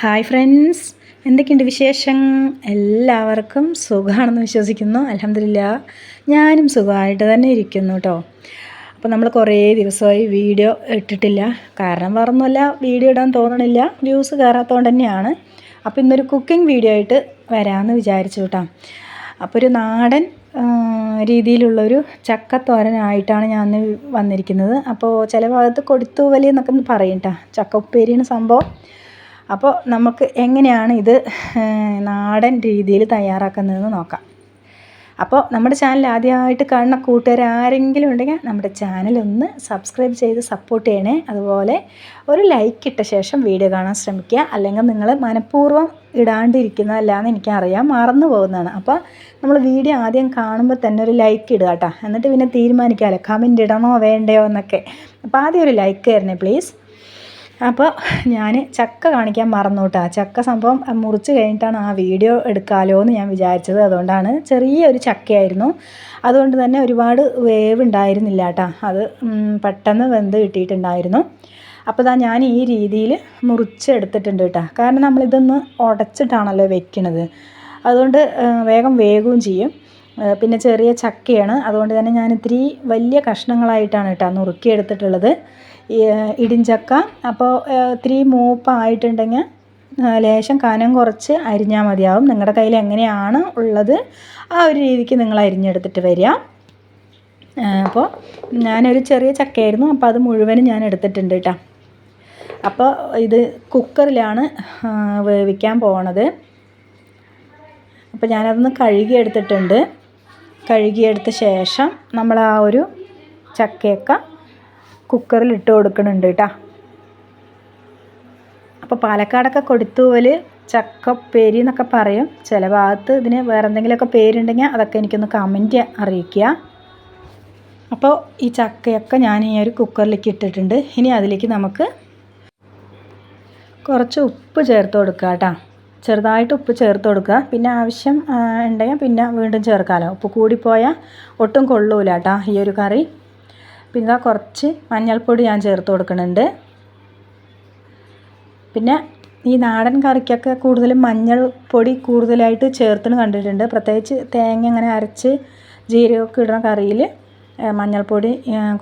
Hi friends. എന്തൊക്കെയുണ്ട് വിശേഷം? എല്ലാവർക്കും സുഖമാണെന്ന് വിശ്വസിക്കുന്നു. അലഹമില്ല ഞാനും സുഖമായിട്ട് തന്നെ ഇരിക്കുന്നു കേട്ടോ അപ്പോൾ നമ്മൾ കുറേ ദിവസമായി വീഡിയോ ഇട്ടിട്ടില്ല. കാരണം വേറൊന്നുമല്ല വീഡിയോ ഇടാൻ തോന്നണില്ല. വ്യൂസ് കയറാത്തതുകൊണ്ട് തന്നെയാണ്. അപ്പോൾ ഇന്നൊരു കുക്കിംഗ് വീഡിയോ ആയിട്ട് വരാമെന്ന് വിചാരിച്ചു കേട്ടോ അപ്പോൾ ഒരു നാടൻ രീതിയിലുള്ളൊരു ചക്കത്തോരനായിട്ടാണ് ഞാൻ വന്നിരിക്കുന്നത്. അപ്പോൾ ചില ഭാഗത്ത് കൊടുത്തൂവലി എന്നൊക്കെ പറയും കേട്ടോ ചക്ക ഉപ്പേരിയാണ് സംഭവം. അപ്പോൾ നമുക്ക് എങ്ങനെയാണ് ഇത് നാടൻ രീതിയിൽ തയ്യാറാക്കുന്നതെന്ന് നോക്കാം. അപ്പോൾ നമ്മുടെ ചാനൽ ആദ്യമായിട്ട് കാണുന്ന കൂട്ടുകാർ ആരെങ്കിലും ഉണ്ടെങ്കിൽ നമ്മുടെ ചാനൽ ഒന്ന് സബ്സ്ക്രൈബ് ചെയ്ത് സപ്പോർട്ട് ചെയ്യണേ. അതുപോലെ ഒരു ലൈക്ക് ഇട്ട ശേഷം വീഡിയോ കാണാൻ ശ്രമിക്കുക. അല്ലെങ്കിൽ നിങ്ങൾ മനഃപൂർവം ഇടാണ്ടിരിക്കുന്നതല്ലാന്ന് എനിക്കറിയാം. മറന്നു പോകുന്നതാണ്. അപ്പോൾ നമ്മൾ വീഡിയോ ആദ്യം കാണുമ്പോൾ തന്നെ ഒരു ലൈക്ക് ഇടുക കേട്ടോ. എന്നിട്ട് പിന്നെ തീരുമാനിക്കാമല്ലോ. കമന്റ് ഇടണോ വേണ്ടയോ എന്നൊക്കെ. അപ്പോൾ ആദ്യം ഒരു ലൈക്ക് തരണേ പ്ലീസ് അപ്പോൾ ഞാൻ ചക്ക കാണിക്കാൻ മറന്നു കേട്ടോ ചക്ക സംഭവം മുറിച്ച് കഴിഞ്ഞിട്ടാണ് ആ വീഡിയോ എടുക്കാലോ എന്ന് ഞാൻ വിചാരിച്ചത്. അതുകൊണ്ടാണ് ചെറിയൊരു ചക്കയായിരുന്നു. അതുകൊണ്ട് തന്നെ ഒരുപാട് വേവ് ഉണ്ടായിരുന്നില്ല കേട്ടോ അത് പെട്ടെന്ന് വെന്ത് കിട്ടിയിട്ടുണ്ടായിരുന്നു. അപ്പോൾ ഇതാ ഞാൻ ഈ രീതിയിൽ മുറിച്ചെടുത്തിട്ടുണ്ട് കേട്ടോ കാരണം നമ്മളിതൊന്ന് ഉടച്ചിട്ടാണല്ലോ വെക്കണത്. അതുകൊണ്ട് വേഗം വേഗവും ചെയ്യും. പിന്നെ ചെറിയ ചക്കയാണ്. അതുകൊണ്ട് തന്നെ ഞാൻ ഇത്തിരി വലിയ കഷ്ണങ്ങളായിട്ടാണ് കേട്ടോ നുറുക്കിയെടുത്തിട്ടുള്ളത്. ഇടിഞ്ചക്ക. അപ്പോൾ ഇത്തിരി മൂപ്പായിട്ടുണ്ടെങ്കിൽ ലേശം കനം കുറച്ച് അരിഞ്ഞാൽ മതിയാവും. നിങ്ങളുടെ കയ്യിൽ എങ്ങനെയാണ് ഉള്ളത് ആ ഒരു രീതിക്ക് നിങ്ങൾ അരിഞ്ഞെടുത്തിട്ട് വരിക. അപ്പോൾ ഞാനൊരു ചെറിയ ചക്കയായിരുന്നു. അപ്പോൾ അത് മുഴുവനും ഞാൻ എടുത്തിട്ടുണ്ട് കേട്ടോ അപ്പോൾ ഇത് കുക്കറിലാണ് വേവിക്കാൻ പോണത്. അപ്പോൾ ഞാനതൊന്ന് കഴുകിയെടുത്തിട്ടുണ്ട്. കഴുകിയെടുത്ത ശേഷം നമ്മൾ ആ ഒരു ചക്കയൊക്കെ കുക്കറിൽ ഇട്ട് കൊടുക്കുന്നുണ്ട് കേട്ടോ അപ്പോൾ പാലക്കാടൊക്കെ കൊടുത്തൂവൽ ചക്കപ്പേരി എന്നൊക്കെ പറയും. ചില ഭാഗത്ത് ഇതിന് വേറെ എന്തെങ്കിലുമൊക്കെ പേരുണ്ടെങ്കിൽ അതൊക്കെ എനിക്കൊന്ന് കമന്റ് അറിയിക്കുക. അപ്പോൾ ഈ ചക്കയൊക്കെ ഞാൻ ഈ ഒരു കുക്കറിലേക്ക് ഇട്ടിട്ടുണ്ട്. ഇനി അതിലേക്ക് നമുക്ക് കുറച്ച് ഉപ്പ് ചേർത്ത് കൊടുക്കുക കേട്ടോ ചെറുതായിട്ട് ഉപ്പ് ചേർത്ത് കൊടുക്കുക. പിന്നെ ആവശ്യം ഉണ്ടെങ്കിൽ പിന്നെ വീണ്ടും ചേർക്കാമല്ലോ ഉപ്പ് കൂടിപ്പോയാൽ ഒട്ടും കൊള്ളൂല കേട്ടോ ഈ ഒരു കറി. പിന്നെ കുറച്ച് മഞ്ഞൾപ്പൊടി ഞാൻ ചേർത്ത് കൊടുക്കുന്നുണ്ട്. പിന്നെ ഈ നാടൻ കറിക്കൊക്കെ കൂടുതലും മഞ്ഞൾപ്പൊടി കൂടുതലായിട്ട് ചേർത്തിന് കണ്ടിട്ടുണ്ട്. പ്രത്യേകിച്ച് തേങ്ങ അങ്ങനെ അരച്ച് ജീരകമൊക്കെ ഇടുന്ന കറിയിൽ മഞ്ഞൾപ്പൊടി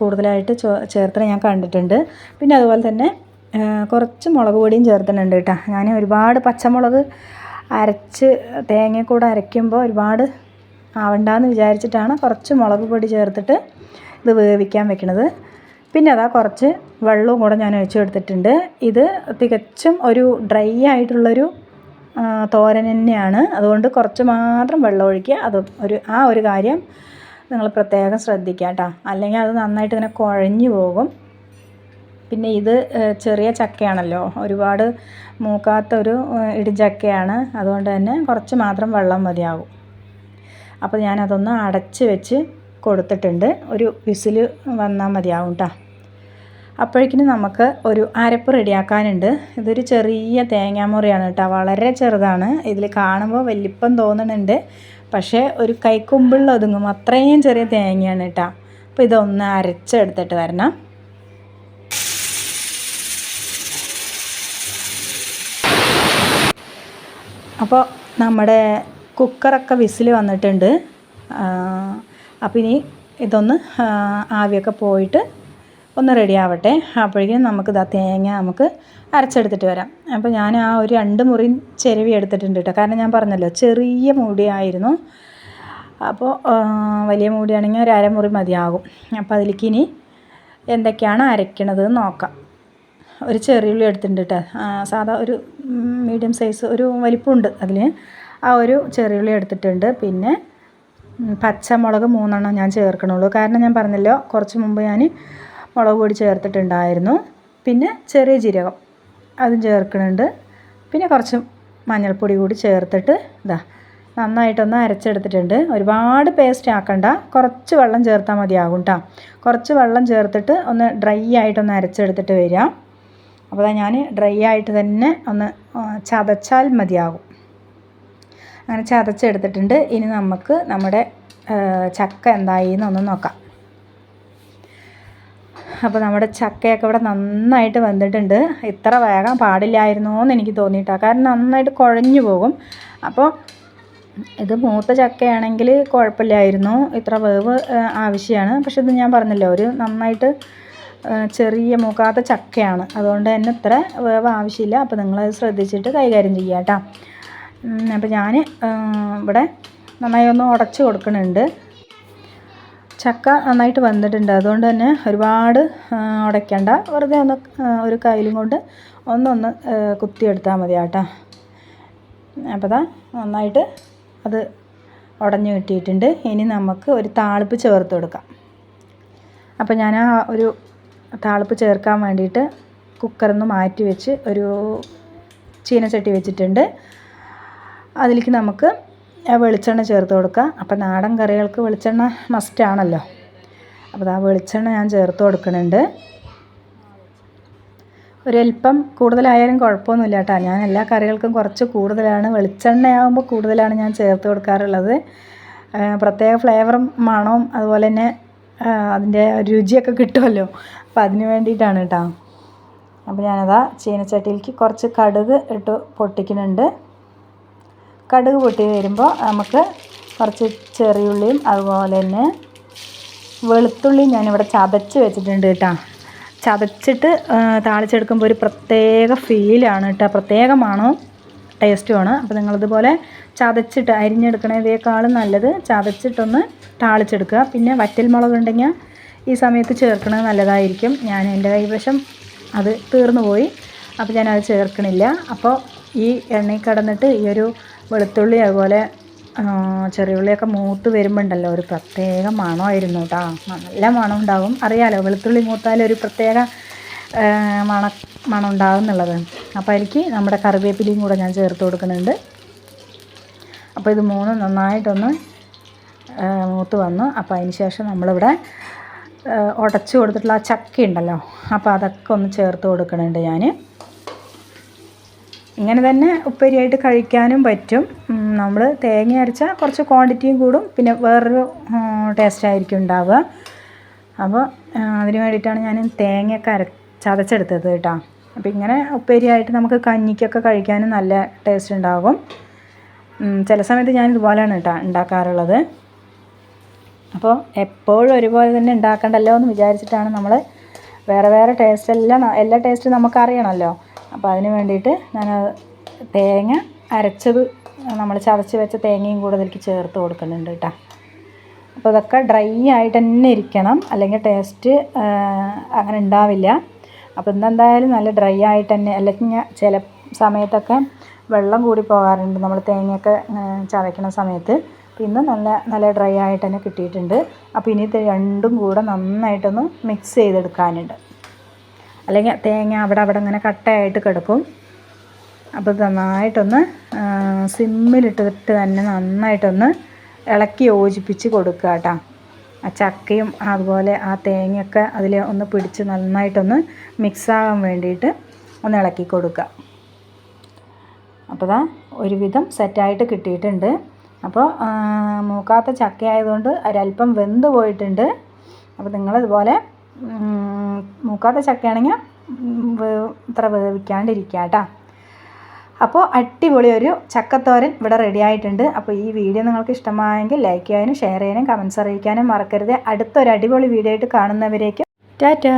കൂടുതലായിട്ട് ചേർത്തിന് ഞാൻ കണ്ടിട്ടുണ്ട്. പിന്നെ അതുപോലെ തന്നെ കുറച്ച് മുളക് പൊടിയും ചേർത്തിട്ടുണ്ട് കേട്ടോ. ഞാൻ ഒരുപാട് പച്ചമുളക് അരച്ച് തേങ്ങ കൂടെ അരയ്ക്കുമ്പോൾ ഒരുപാട് ആവണ്ടെന്ന് വിചാരിച്ചിട്ടാണ് കുറച്ച് മുളക് പൊടി ചേർത്തിട്ട് ഇത് വേവിക്കാൻ വെക്കണത്. പിന്നെ അതാ കുറച്ച് വെള്ളവും കൂടെ ഞാൻ ഒഴിച്ചു കൊടുത്തിട്ടുണ്ട് ഇത് തികച്ചും ഒരു ഡ്രൈ ആയിട്ടുള്ളൊരു തോരൻ തന്നെയാണ്. അതുകൊണ്ട് കുറച്ച് മാത്രം വെള്ളം ഒഴിക്കുക. അത് ഒരു ആ ഒരു കാര്യം നിങ്ങൾ പ്രത്യേകം ശ്രദ്ധിക്കുക കേട്ടോ. അല്ലെങ്കിൽ അത് നന്നായിട്ട് ഇങ്ങനെ കുഴഞ്ഞു പോകും. പിന്നെ ഇത് ചെറിയ ചക്കയാണല്ലോ. ഒരുപാട് മൂക്കാത്ത ഒരു ഇടി ഇടിചക്കയാണ് അതുകൊണ്ട് തന്നെ കുറച്ച് മാത്രം വെള്ളം മതിയാകും അപ്പോൾ ഞാനതൊന്ന് അടച്ച് വെച്ച് കൊടുത്തിട്ടുണ്ട്. ഒരു വിസിൽ വന്നാൽ മതിയാവും കേട്ടോ അപ്പോഴേക്കിനും നമുക്ക് ഒരു അരപ്പ് റെഡിയാക്കാനുണ്ട്. ഇതൊരു ചെറിയ തേങ്ങാമുറിയാണ് കേട്ടോ വളരെ ചെറുതാണ്. ഇതിൽ കാണുമ്പോൾ വലിപ്പം തോന്നുന്നുണ്ട് പക്ഷേ ഒരു കൈക്കുമ്പിളിൽ ഒതുങ്ങും. അത്രയും ചെറിയ തേങ്ങയാണ് കേട്ടോ അപ്പോൾ ഇതൊന്ന് അരച്ചെടുത്തിട്ട് വരണം. അപ്പോൾ നമ്മുടെ കുക്കറൊക്കെ വിസിൽ വന്നിട്ടുണ്ട്. അപ്പോൾ ഇനി ഇതൊന്ന് ആവിയൊക്കെ പോയിട്ട് ഒന്ന് റെഡി ആവട്ടെ. അപ്പോഴേക്കും നമുക്ക് ഇതാ തേങ്ങ നമുക്ക് അരച്ചെടുത്തിട്ട് വരാം. അപ്പോൾ ഞാൻ ആ ഒരു രണ്ട് മുറി ചെരുവി എടുത്തിട്ടുണ്ട് കേട്ടോ. കാരണം ഞാൻ പറഞ്ഞല്ലോ ചെറിയ മൂടിയായിരുന്നു. അപ്പോൾ വലിയ മൂടിയാണെങ്കിൽ ഒരു അരമുറി മതിയാകും. അപ്പോൾ അതിലേക്ക് ഇനി എന്തൊക്കെയാണ് അരയ്ക്കണത് നോക്കാം. ഒരു ചെറിയുള്ളി എടുത്തിട്ടുണ്ട് കേട്ടോ. സാധാ ഒരു മീഡിയം സൈസ് ഒരു വലിപ്പമുണ്ട് അതിൽ ആ ഒരു ചെറിയുള്ളി എടുത്തിട്ടുണ്ട്. പിന്നെ പച്ചമുളക് മൂന്നെണ്ണം ഞാൻ ചേർക്കണുള്ളൂ. കാരണം ഞാൻ പറഞ്ഞല്ലോ കുറച്ച് മുമ്പ് ഞാൻ മുളക് പൊടി ചേർത്തിട്ടുണ്ടായിരുന്നു. പിന്നെ ചെറിയ ജീരകം അതും ചേർക്കുന്നുണ്ട് പിന്നെ കുറച്ച് മഞ്ഞൾപ്പൊടി കൂടി ചേർത്തിട്ട് ഇതാ നന്നായിട്ടൊന്ന് അരച്ചെടുത്തിട്ടുണ്ട്. ഒരുപാട് പേസ്റ്റ് ആക്കണ്ട. കുറച്ച് വെള്ളം ചേർത്താൽ മതിയാകും കേട്ടോ കുറച്ച് വെള്ളം ചേർത്തിട്ട് ഒന്ന് ഡ്രൈ ആയിട്ടൊന്ന് അരച്ചെടുത്തിട്ട് വരിക അപ്പോൾ ഞാൻ ഡ്രൈ ആയിട്ട് തന്നെ ഒന്ന് ചതച്ചാൽ മതിയാകും. അങ്ങനെ ചതച്ചെടുത്തിട്ടുണ്ട്. ഇനി നമുക്ക് നമ്മുടെ ചക്ക എന്തായി എന്നൊന്ന് നോക്കാം. അപ്പോൾ നമ്മുടെ ചക്കയൊക്കെ ഇവിടെ നന്നായിട്ട് വന്നിട്ടുണ്ട്. ഇത്ര വേഗം പാടില്ലായിരുന്നു എന്ന് എനിക്ക് തോന്നിയിട്ടാണ് കാരണം നന്നായിട്ട് കുഴഞ്ഞു പോകും. അപ്പോൾ ഇത് മൂത്ത ചക്കയാണെങ്കിൽ കുഴപ്പമില്ലായിരുന്നു. ഇത്ര വേവ് ആവശ്യമാണ്. പക്ഷെ ഇത് ഞാൻ പറഞ്ഞല്ലോ ഒരു നന്നായിട്ട് ചെറിയ മൂക്കാത്ത ചക്കയാണ്. അതുകൊണ്ട് തന്നെ ഇത്ര വേവ് ആവശ്യമില്ല. അപ്പോൾ നിങ്ങളത് ശ്രദ്ധിച്ചിട്ട് കൈകാര്യം ചെയ്യാം കേട്ടോ അപ്പോൾ ഞാൻ ഇവിടെ നന്നായി ഒന്ന് ഉടച്ച് കൊടുക്കുന്നുണ്ട് ചക്ക നന്നായിട്ട് വന്നിട്ടുണ്ട്. അതുകൊണ്ട് തന്നെ ഒരുപാട് ഉടയ്ക്കണ്ട. വെറുതെ ഒന്ന് ഒരു കയ്യിലും കൊണ്ട് ഒന്നൊന്ന് കുത്തിയെടുത്താൽ മതി കേട്ടോ അപ്പോൾ ദാ നന്നായിട്ട് അത് ഉടഞ്ഞു കിട്ടിയിട്ടുണ്ട്. ഇനി നമുക്ക് ഒരു താളിപ്പ് ചേർത്ത് കൊടുക്കാം. അപ്പോൾ ഞാൻ ആ ഒരു താളിപ്പ് ചേർക്കാൻ വേണ്ടിയിട്ട് കുക്കറിൽ നിന്ന് മാറ്റി വെച്ച് ഒരു ചീനച്ചട്ടി വെച്ചിട്ടുണ്ട്. അതിലേക്ക് നമുക്ക് വെളിച്ചെണ്ണ ചേർത്ത് കൊടുക്കുക അപ്പം നാടൻ കറികൾക്ക് വെളിച്ചെണ്ണ മസ്റ്റാണല്ലോ അപ്പോൾ ആ വെളിച്ചെണ്ണ ഞാൻ ചേർത്ത് കൊടുക്കുന്നുണ്ട്. ഒരല്പം കൂടുതലായാലും കുഴപ്പമൊന്നുമില്ല കേട്ടോ. ഞാൻ എല്ലാ കറികൾക്കും കുറച്ച് കൂടുതലാണ്. വെളിച്ചെണ്ണയാകുമ്പോൾ കൂടുതലാണ് ഞാൻ ചേർത്ത് കൊടുക്കാറുള്ളത്. പ്രത്യേക ഫ്ലേവറും മണവും അതുപോലെ തന്നെ അതിന്റെ രുചിയൊക്കെ കിട്ടുമല്ലോ. അപ്പോൾ അതിന് വേണ്ടിയിട്ടാണ് കേട്ടോ. അപ്പോൾ ഞാനതാ ചീനച്ചട്ടിയിലേക്ക് കുറച്ച് കടുക് ഇട്ട് പൊട്ടിക്കുന്നുണ്ട്. കടുക് പൊട്ടി വരുമ്പോൾ നമുക്ക് കുറച്ച് ചെറിയുള്ളിയും അതുപോലെ തന്നെ വെളുത്തുള്ളിയും ഞാനിവിടെ ചതച്ച് വെച്ചിട്ടുണ്ട് കേട്ടോ. ചതച്ചിട്ട് താളിച്ചെടുക്കുമ്പോൾ ഒരു പ്രത്യേക ഫീലാണ് കേട്ടോ. പ്രത്യേകമാണ്? ടേസ്റ്റുമാണ് അപ്പോൾ നിങ്ങളിതുപോലെ ചതച്ചിട്ട് അരിഞ്ഞെടുക്കണതിനേക്കാളും നല്ലത് ചതച്ചിട്ടൊന്ന് താളിച്ചെടുക്കുക. പിന്നെ വറ്റൽ മുളക് ഉണ്ടെങ്കിൽ ഈ സമയത്ത് ചേർക്കണത് നല്ലതായിരിക്കും. ഞാൻ എന്റെ കൈവശം അത് തീർന്നു പോയി അപ്പോൾ ഞാനത് ചേർക്കണില്ല. അപ്പോൾ ഈ എണ്ണയിൽ കടന്നിട്ട് ഈ ഒരു വെളുത്തുള്ളി അതുപോലെ ചെറിയുള്ളിയൊക്കെ മൂത്ത് വരുമ്പോണ്ടല്ലോ ഒരു പ്രത്യേക മണമായിരുന്നു കേട്ടോ നല്ല മണം ഉണ്ടാവും അറിയാലോ വെളുത്തുള്ളി മൂത്താൽ ഒരു പ്രത്യേക മണ മണം ഉണ്ടാകും എന്നുള്ളത് അപ്പോൾ എനിക്ക് നമ്മുടെ കറിവേപ്പിലയും കൂടെ ഞാൻ ചേർത്ത് കൊടുക്കുന്നുണ്ട്. അപ്പോൾ ഇത് മൂന്നും നന്നായിട്ടൊന്ന് മൂത്ത് വന്നു. അപ്പോൾ അതിന് ശേഷം നമ്മളിവിടെ ഉടച്ചു കൊടുത്തിട്ടുള്ള ആ ചക്ക ഉണ്ടല്ലോ അപ്പോൾ അതൊക്കെ ഒന്ന് ചേർത്ത് കൊടുക്കുന്നുണ്ട് ഞാൻ ഇങ്ങനെ തന്നെ ഉപ്പേരിയായിട്ട് കഴിക്കാനും പറ്റും. നമ്മൾ തേങ്ങ അരച്ചാൽ കുറച്ച് ക്വാണ്ടിറ്റിയും കൂടും. പിന്നെ വേറൊരു ടേസ്റ്റ് ആയിരിക്കും ഉണ്ടാവുക. അപ്പോൾ അതിന് വേണ്ടിയിട്ടാണ് ഞാൻ തേങ്ങയൊക്കെ അര ചതച്ചെടുത്തത് കേട്ടോ. അപ്പോൾ ഇങ്ങനെ ഉപ്പേരിയായിട്ട് നമുക്ക് കഞ്ഞിക്കൊക്കെ കഴിക്കാനും നല്ല ടേസ്റ്റ് ഉണ്ടാകും. ചില സമയത്ത് ഞാൻ ഇതുപോലെയാണ് കേട്ടോ ഉണ്ടാക്കാറുള്ളത്. അപ്പോൾ എപ്പോഴും ഒരുപോലെ തന്നെ ഉണ്ടാക്കണ്ടല്ലോ എന്ന് വിചാരിച്ചിട്ടാണ് നമ്മൾ വേറെ വേറെ ടേസ്റ്റ് എല്ലാം എല്ലാ ടേസ്റ്റും നമുക്കറിയണമല്ലോ. അപ്പോൾ അതിന് വേണ്ടിയിട്ട് ഞാൻ തേങ്ങ അരച്ചത് നമ്മൾ ചതച്ച് വെച്ച തേങ്ങയും കൂടെ അതിലേക്ക് ചേർത്ത് കൊടുക്കുന്നുണ്ട് കേട്ടോ. അപ്പോൾ ഇതൊക്കെ ഡ്രൈ ആയിട്ട് തന്നെ ഇരിക്കണം അല്ലെങ്കിൽ ടേസ്റ്റ് അങ്ങനെ ഉണ്ടാവില്ല. അപ്പോൾ ഇന്നെന്തായാലും നല്ല ഡ്രൈ ആയിട്ട് തന്നെ അല്ലെങ്കിൽ ചില സമയത്തൊക്കെ വെള്ളം കൂടി പോകാറുണ്ട് നമ്മൾ തേങ്ങയൊക്കെ ചതയ്ക്കണ സമയത്ത്. ഇന്ന് നല്ല നല്ല ഡ്രൈ ആയിട്ട് തന്നെ കിട്ടിയിട്ടുണ്ട്. അപ്പോൾ ഇനി രണ്ടും കൂടെ നന്നായിട്ടൊന്ന് മിക്സ് ചെയ്തെടുക്കാനുണ്ട്. അല്ലെങ്കിൽ തേങ്ങ അവിടെ അവിടെ ഇങ്ങനെ കട്ടയായിട്ട് കിടക്കും. അപ്പോൾ നന്നായിട്ടൊന്ന് സിമ്മിലിട്ടിട്ട് തന്നെ നന്നായിട്ടൊന്ന് ഇളക്കി യോജിപ്പിച്ച് കൊടുക്കുക കേട്ടോ. ആ ചക്കയും അതുപോലെ ആ തേങ്ങയൊക്കെ അതിൽ ഒന്ന് പിടിച്ച് നന്നായിട്ടൊന്ന് മിക്സാകാൻ വേണ്ടിയിട്ട് ഒന്ന് ഇളക്കി കൊടുക്കുക. അപ്പോൾ ദാ ഒരുവിധം സെറ്റായിട്ട് കിട്ടിയിട്ടുണ്ട്. അപ്പോൾ മൂക്കാത്ത ചക്കയായതുകൊണ്ട് ഒരല്പം വെന്ത് പോയിട്ടുണ്ട്. അപ്പോൾ നിങ്ങളിതുപോലെ മൂക്കാത്ത ചക്കയാണെങ്കിൽ ഇത്ര വേവിക്കാണ്ടിരിക്കുക കേട്ടോ അപ്പോൾ അടിപൊളി ഒരു ചക്കത്തോരൻ ഇവിടെ റെഡി ആയിട്ടുണ്ട്. അപ്പോൾ ഈ വീഡിയോ നിങ്ങൾക്ക് ഇഷ്ടമായെങ്കിൽ ലൈക്ക് ചെയ്യാനും ഷെയർ ചെയ്യാനും കമൻസ് അറിയിക്കാനും മറക്കരുത്. അടുത്തൊരു അടിപൊളി വീഡിയോ ആയിട്ട് കാണുന്നവരേക്കും. ടാറ്റാ.